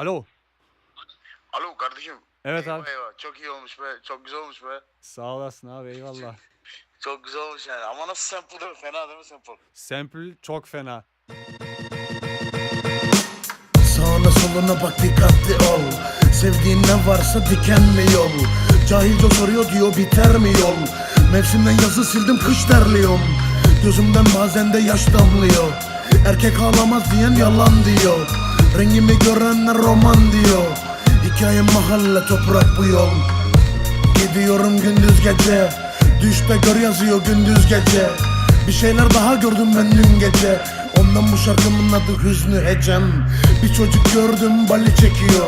Alo. Alo kardeşim. Evet eyvah, abi. Eyvah. Çok iyi olmuş be. Çok güzel olmuş be. Sağ olasın abi eyvallah. Çok güzel olmuş yani. Ama nasıl sample değil mi? Fena değil mi sample? Sample çok fena. Sağına soluna bak dikkatli ol Sevdiğin ne varsa dikenli yol Cahilce soruyor diyor biter mi yol Mevsimden yazı sildim kış terliyorum Gözümden bazen de yaş damlıyor Erkek ağlamaz diyen yalan diyor Rengimi görenler roman diyor. Hikayem mahalle toprak bu yol. Gidiyorum gündüz gece. Düşte gör yazıyor gündüz gece. Bir şeyler daha gördüm ben dün gece. Ondan bu şarkımın adı Hüznü Hecem Bir çocuk gördüm bali çekiyor.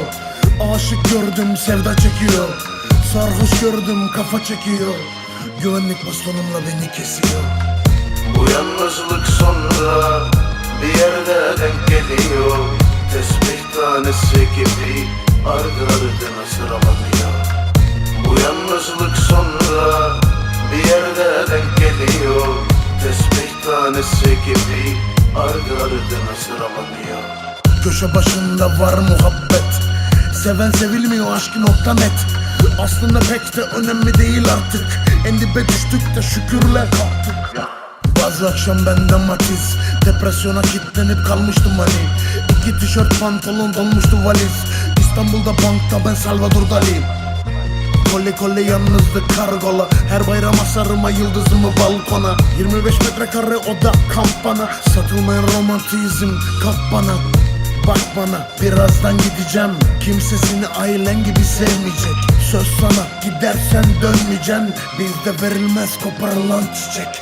Aşık gördüm sevda çekiyor. Sarhoş gördüm kafa çekiyor. Güvenlik bastonumla beni kesiyor. Bu yalnızlık sonra tanesi gibi ardı ardına sıralanıyor. Bu yalnızlık sonra bir yerde denk geliyor. Tesbih tanesi gibi ardı ardına sıralanıyor. Köşe başında var muhabbet. Seven sevilmiyor aşkı nokta net. Aslında pek de önemli değil artık. En dibe düştük de şükürle kalktık bazı akşam bende matiz. Depresyona kilitlenip kalmıştım hani İki tişört pantolon dolmuştu valiz. İstanbul'da bankta ben Salvador Dali. Kole kole yalnızlık kargola. Her bayram asarıma yıldızımı balkona. 25 metrekare oda kampana. Satılmayan romantizm kalk bana. Bak bana birazdan gideceğim. Kimse seni ailen gibi sevmeyecek. Söz sana gidersen dönmeyeceksin Bizde verilmez koparılan çiçek